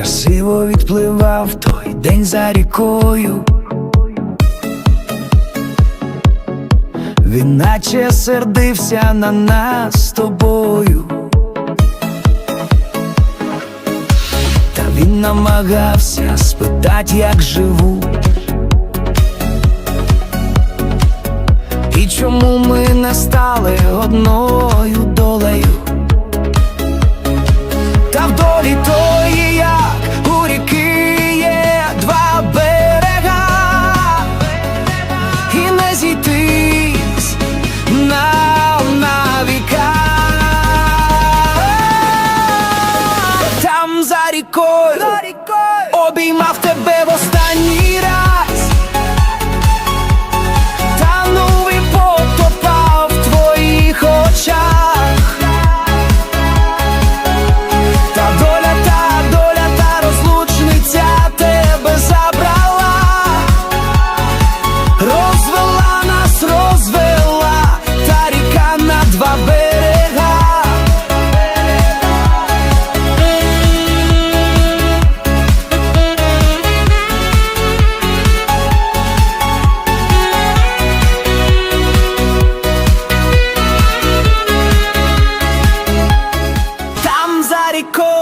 красиво відпливав той день за рікою. Він наче сердився на нас з тобою. Та він намагався спитать, як живу. І чому ми не стали одною долею? І не зійтись нам на віка. Там за рікою, обіймав тебе в останній раз. Там